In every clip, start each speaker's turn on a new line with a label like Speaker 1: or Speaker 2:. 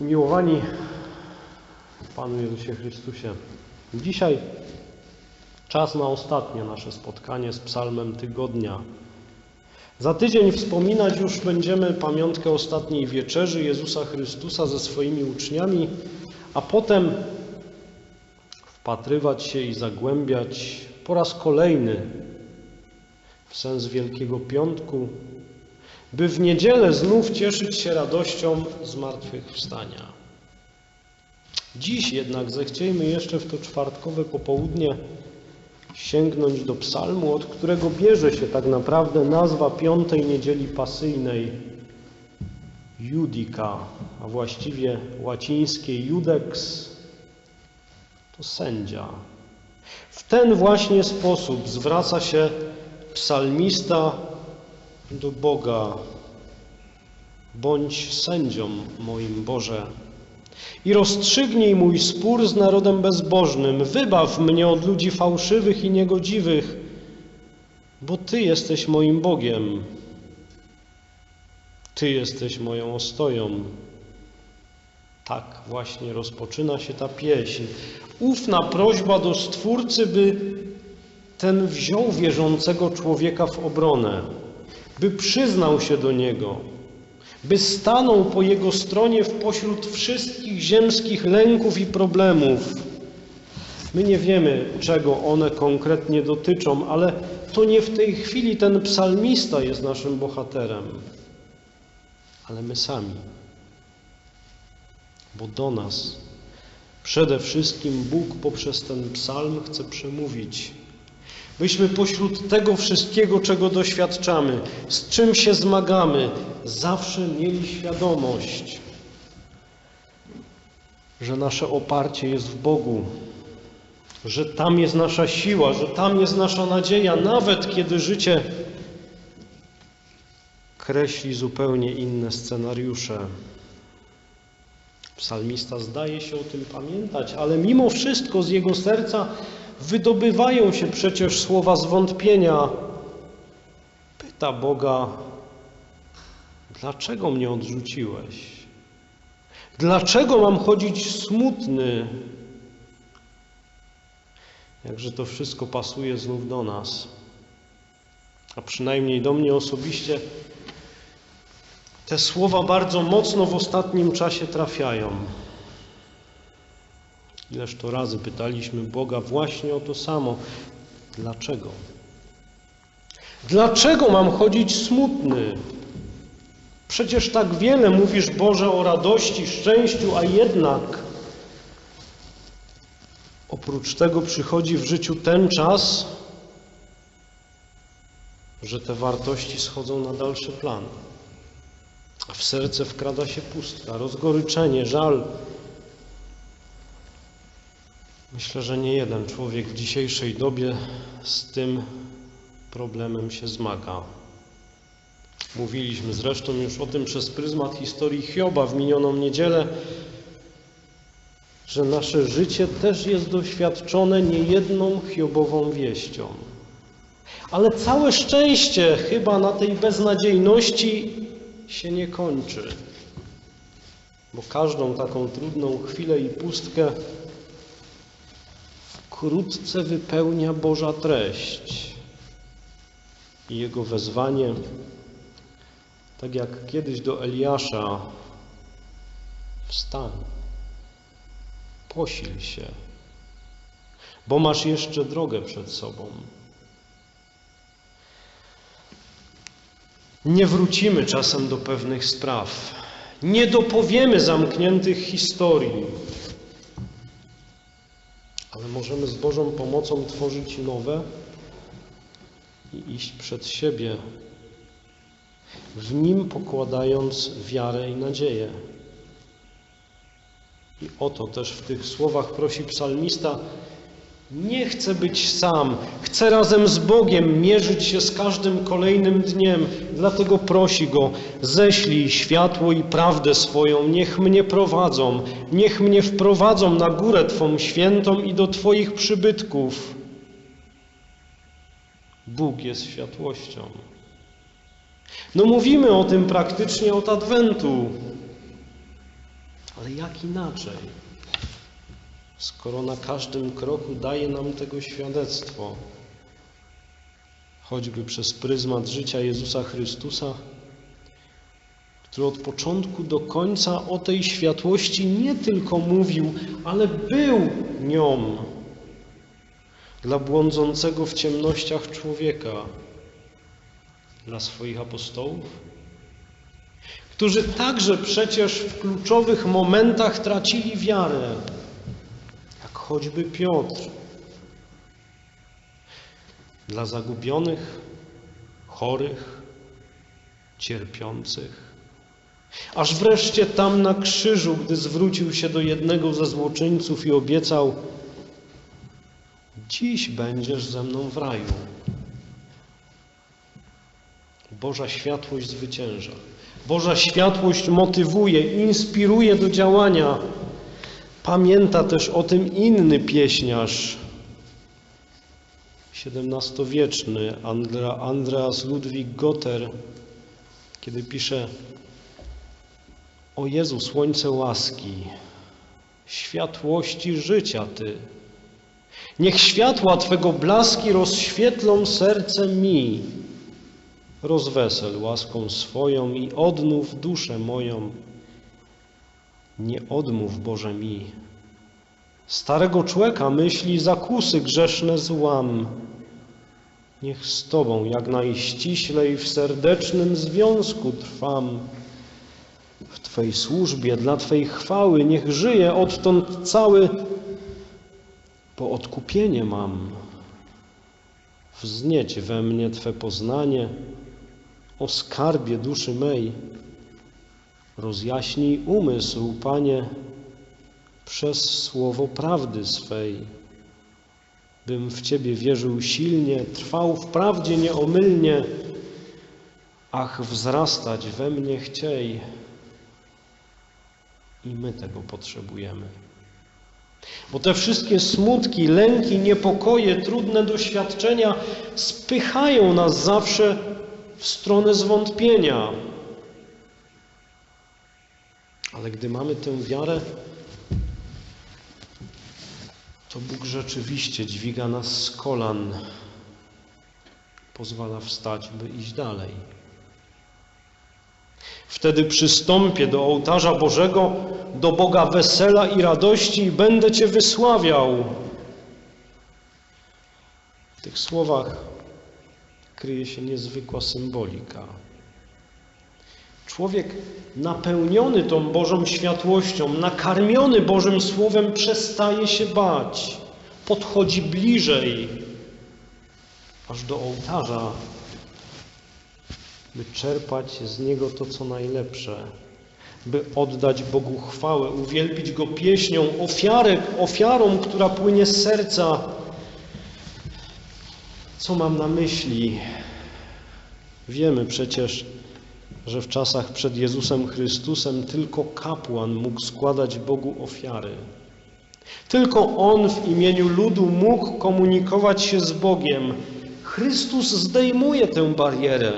Speaker 1: Miłowani Panu Jezusie Chrystusie, dzisiaj czas na ostatnie nasze spotkanie z Psalmem Tygodnia. Za tydzień wspominać już będziemy pamiątkę ostatniej wieczerzy Jezusa Chrystusa ze swoimi uczniami, a potem wpatrywać się i zagłębiać po raz kolejny w sens Wielkiego Piątku, by w niedzielę znów cieszyć się radością zmartwychwstania. Dziś jednak zechciejmy jeszcze w to czwartkowe popołudnie sięgnąć do psalmu, od którego bierze się tak naprawdę nazwa piątej niedzieli pasyjnej Judica, a właściwie łacińskie judex to sędzia. W ten właśnie sposób zwraca się psalmista do Boga. Bądź sędzią moim Boże i rozstrzygnij mój spór z narodem bezbożnym. Wybaw mnie od ludzi fałszywych i niegodziwych, bo Ty jesteś moim Bogiem. Ty jesteś moją ostoją. Tak właśnie rozpoczyna się ta pieśń. Ufna prośba do Stwórcy, by ten wziął wierzącego człowieka w obronę, by przyznał się do niego, by stanął po jego stronie w pośród wszystkich ziemskich lęków i problemów. My nie wiemy, czego one konkretnie dotyczą, ale to nie w tej chwili ten psalmista jest naszym bohaterem, ale my sami. Bo do nas przede wszystkim Bóg poprzez ten psalm chce przemówić byśmy pośród tego wszystkiego, czego doświadczamy, z czym się zmagamy, zawsze mieli świadomość, że nasze oparcie jest w Bogu, że tam jest nasza siła, że tam jest nasza nadzieja, nawet kiedy życie kreśli zupełnie inne scenariusze. Psalmista zdaje się o tym pamiętać, ale mimo wszystko z jego serca wydobywają się przecież słowa zwątpienia. Pyta Boga, dlaczego mnie odrzuciłeś? Dlaczego mam chodzić smutny? Jakże to wszystko pasuje znów do nas, a przynajmniej do mnie osobiście. Te słowa bardzo mocno w ostatnim czasie trafiają. Ileż to razy pytaliśmy Boga właśnie o to samo. Dlaczego? Dlaczego mam chodzić smutny? Przecież tak wiele mówisz, Boże, o radości, szczęściu, a jednak oprócz tego przychodzi w życiu ten czas, że te wartości schodzą na dalszy plan. A w serce wkrada się pustka, rozgoryczenie, żal, Myślę, że nie jeden człowiek w dzisiejszej dobie z tym problemem się zmaga. Mówiliśmy zresztą już o tym przez pryzmat historii Hioba w minioną niedzielę, że nasze życie też jest doświadczone niejedną Hiobową wieścią. Ale całe szczęście chyba na tej beznadziejności się nie kończy, bo każdą taką trudną chwilę i pustkę wkrótce wypełnia Boża treść i jego wezwanie, tak jak kiedyś do Eliasza, wstań, posil się, bo masz jeszcze drogę przed sobą. Nie wrócimy czasem do pewnych spraw, nie dopowiemy zamkniętych historii, ale możemy z Bożą pomocą tworzyć nowe i iść przed siebie, w Nim pokładając wiarę i nadzieję. I o to też w tych słowach prosi psalmista, nie chcę być sam, chcę razem z Bogiem mierzyć się z każdym kolejnym dniem. Dlatego prosi Go, ześlij światło i prawdę swoją, niech mnie prowadzą, niech mnie wprowadzą na górę Twą świętą i do Twoich przybytków. Bóg jest światłością. No mówimy o tym praktycznie od Adwentu. Ale jak inaczej? Skoro na każdym kroku daje nam tego świadectwo, choćby przez pryzmat życia Jezusa Chrystusa, który od początku do końca o tej światłości nie tylko mówił, ale był nią. Dla błądzącego w ciemnościach człowieka, dla swoich apostołów, którzy także przecież w kluczowych momentach tracili wiarę, choćby Piotr, dla zagubionych, chorych, cierpiących. Aż wreszcie tam na krzyżu, gdy zwrócił się do jednego ze złoczyńców i obiecał: Dziś będziesz ze mną w raju. Boża światłość zwycięża. Boża światłość motywuje, inspiruje do działania. Pamięta też o tym inny pieśniarz, XVII-wieczny Andreas Ludwig Gotter, kiedy pisze O Jezu, słońce łaski, światłości życia Ty. Niech światła Twego blaski rozświetlą serce mi. Rozwesel łaską swoją i odnów duszę moją. Nie odmów, Boże, mi. Starego człowieka myśli zakusy grzeszne złam. Niech z Tobą jak najściślej w serdecznym związku trwam. W Twej służbie, dla Twej chwały, niech żyje odtąd cały, bo odkupienie mam. Wznieć we mnie Twe poznanie o skarbie duszy mej. Rozjaśnij umysł, Panie, przez słowo prawdy swej, bym w Ciebie wierzył silnie, trwał w prawdzie nieomylnie, ach, wzrastać we mnie chciej. I my tego potrzebujemy. Bo te wszystkie smutki, lęki, niepokoje, trudne doświadczenia spychają nas zawsze w stronę zwątpienia. Ale gdy mamy tę wiarę, to Bóg rzeczywiście dźwiga nas z kolan, pozwala wstać, by iść dalej. Wtedy przystąpię do ołtarza Bożego, do Boga wesela i radości i będę Cię wysławiał. W tych słowach kryje się niezwykła symbolika. Człowiek napełniony tą Bożą światłością, nakarmiony Bożym Słowem, przestaje się bać, podchodzi bliżej, aż do ołtarza, by czerpać z niego to, co najlepsze, by oddać Bogu chwałę, uwielbić Go pieśnią, ofiarę, ofiarą, która płynie z serca. Co mam na myśli? Wiemy przecież, że w czasach przed Jezusem Chrystusem tylko kapłan mógł składać Bogu ofiary. Tylko on w imieniu ludu mógł komunikować się z Bogiem. Chrystus zdejmuje tę barierę,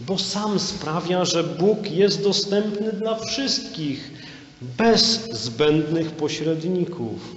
Speaker 1: bo sam sprawia, że Bóg jest dostępny dla wszystkich, bez zbędnych pośredników.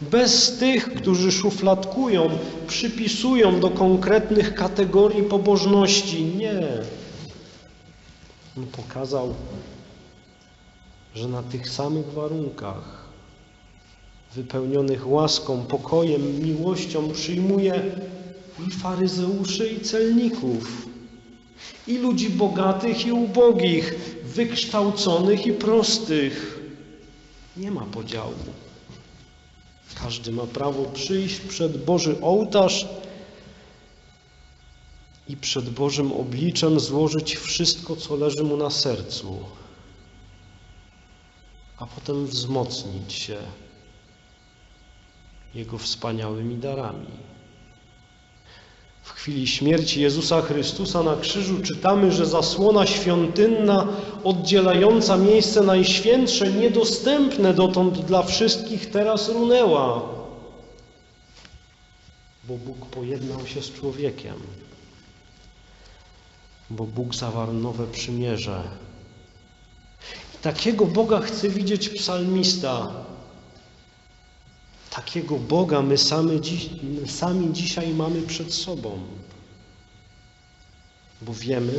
Speaker 1: Bez tych, którzy szufladkują, przypisują do konkretnych kategorii pobożności. Nie. On pokazał, że na tych samych warunkach, wypełnionych łaską, pokojem, miłością, przyjmuje i faryzeuszy, i celników, i ludzi bogatych, i ubogich, wykształconych i prostych. Nie ma podziału. Każdy ma prawo przyjść przed Boży ołtarz i przed Bożym obliczem złożyć wszystko, co leży mu na sercu, a potem wzmocnić się Jego wspaniałymi darami. Chwili śmierci Jezusa Chrystusa na krzyżu czytamy, że zasłona świątynna oddzielająca miejsce najświętsze, niedostępne dotąd dla wszystkich, teraz runęła, bo Bóg pojednał się z człowiekiem, bo Bóg zawarł nowe przymierze. takiego Boga chce widzieć psalmista. Takiego Boga my sami, dziś, my sami dzisiaj mamy przed sobą. Bo wiemy,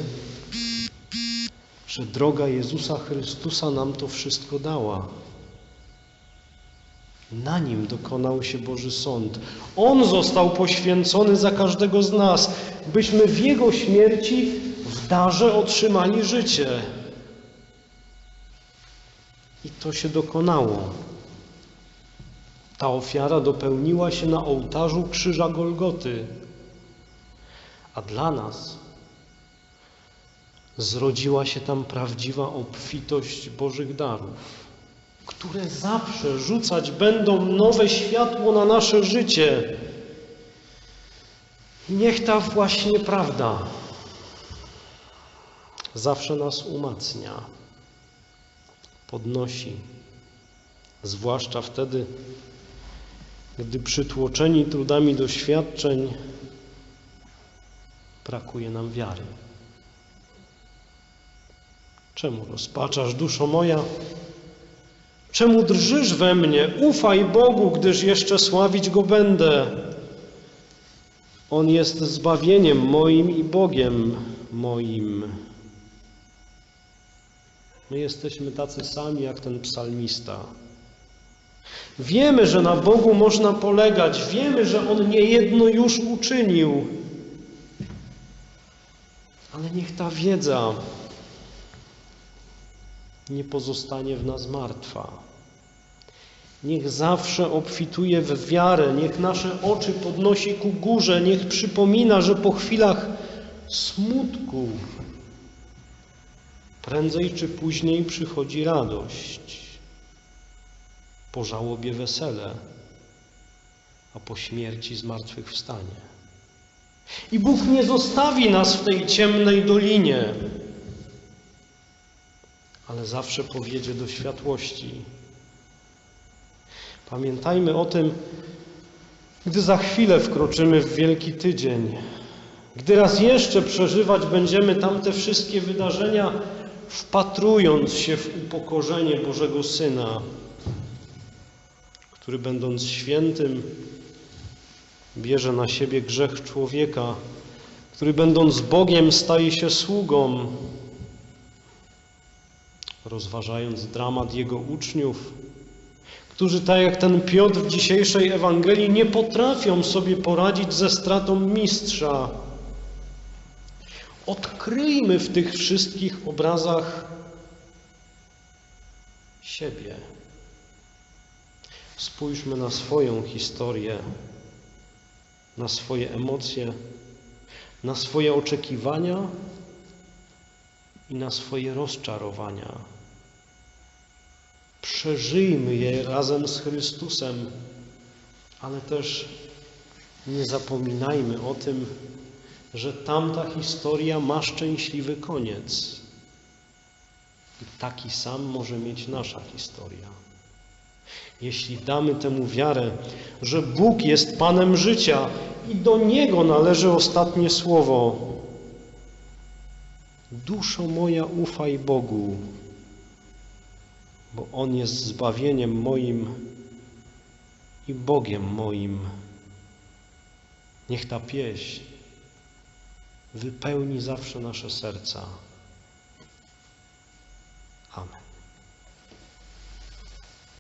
Speaker 1: że droga Jezusa Chrystusa nam to wszystko dała. Na nim dokonał się Boży Sąd. On został poświęcony za każdego z nas, byśmy w Jego śmierci w darze otrzymali życie. I to się dokonało. Ta ofiara dopełniła się na ołtarzu krzyża Golgoty. A dla nas zrodziła się tam prawdziwa obfitość Bożych darów, które zawsze rzucać będą nowe światło na nasze życie. Niech ta właśnie prawda zawsze nas umacnia, podnosi, zwłaszcza wtedy, gdy przytłoczeni trudami doświadczeń brakuje nam wiary. Czemu rozpaczasz, duszo moja? Czemu drżysz we mnie? Ufaj Bogu, gdyż jeszcze sławić Go będę. On jest zbawieniem moim i Bogiem moim. My jesteśmy tacy sami jak ten psalmista. Wiemy, że na Bogu można polegać, wiemy, że On niejedno już uczynił. Ale niech ta wiedza nie pozostanie w nas martwa. Niech zawsze obfituje w wiarę, niech nasze oczy podnosi ku górze, niech przypomina, że po chwilach smutku prędzej czy później przychodzi radość, po żałobie wesele, a po śmierci zmartwychwstanie. I Bóg nie zostawi nas w tej ciemnej dolinie, ale zawsze powiedzie do światłości. Pamiętajmy o tym, gdy za chwilę wkroczymy w Wielki Tydzień, gdy raz jeszcze przeżywać będziemy tamte wszystkie wydarzenia, wpatrując się w upokorzenie Bożego Syna, który będąc świętym, bierze na siebie grzech człowieka, który będąc Bogiem staje się sługą, rozważając dramat Jego uczniów, którzy tak jak ten Piotr w dzisiejszej Ewangelii nie potrafią sobie poradzić ze stratą mistrza. Odkryjmy w tych wszystkich obrazach siebie. Spójrzmy na swoją historię, na swoje emocje, na swoje oczekiwania i na swoje rozczarowania. Przeżyjmy je razem z Chrystusem, ale też nie zapominajmy o tym, że tamta historia ma szczęśliwy koniec. I taki sam może mieć nasza historia. Jeśli damy temu wiarę, że Bóg jest Panem życia i do Niego należy ostatnie słowo, Duszo moja, ufaj Bogu, bo On jest zbawieniem moim i Bogiem moim. Niech ta pieśń wypełni zawsze nasze serca.